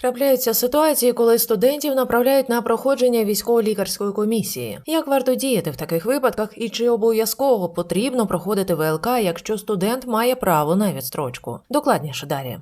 Трапляються ситуації, коли студентів направляють на проходження військово-лікарської комісії. Як варто діяти в таких випадках, і чи обов'язково потрібно проходити ВЛК, якщо студент має право на відстрочку? Докладніше далі.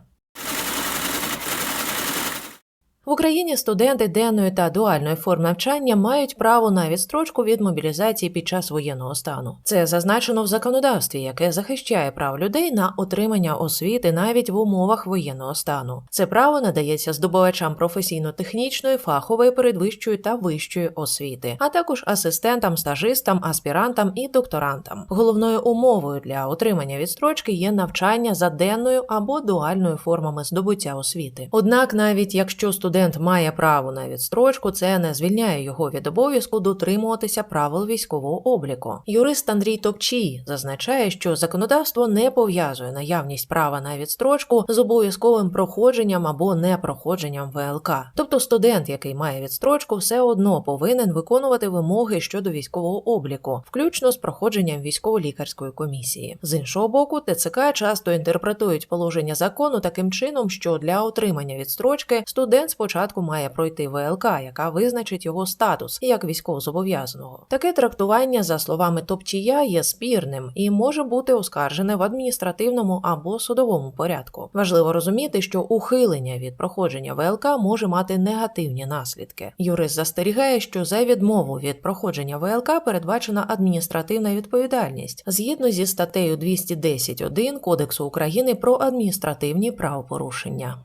В Україні студенти денної та дуальної форм навчання мають право на відстрочку від мобілізації під час воєнного стану. Це зазначено в законодавстві, яке захищає прав людей на отримання освіти навіть в умовах воєнного стану. Це право надається здобувачам професійно-технічної, фахової, передвищої та вищої освіти, а також асистентам, стажистам, аспірантам і докторантам. Головною умовою для отримання відстрочки є навчання за денною або дуальною формами здобуття освіти. Однак, навіть якщо студент має право на відстрочку, це не звільняє його від обов'язку дотримуватися правил військового обліку. Юрист Андрій Топчій зазначає, що законодавство не пов'язує наявність права на відстрочку з обов'язковим проходженням або непроходженням ВЛК. Тобто студент, який має відстрочку, все одно повинен виконувати вимоги щодо військового обліку, включно з проходженням військово-лікарської комісії. З іншого боку, ТЦК часто інтерпретують положення закону таким чином, що для отримання відстрочки студент спочатку має пройти ВЛК, яка визначить його статус як військовозобов'язаного. Таке трактування, за словами Топчія, є спірним і може бути оскаржене в адміністративному або судовому порядку. Важливо розуміти, що ухилення від проходження ВЛК може мати негативні наслідки. Юрист застерігає, що за відмову від проходження ВЛК передбачена адміністративна відповідальність згідно зі статтею 210.1 Кодексу України про адміністративні правопорушення.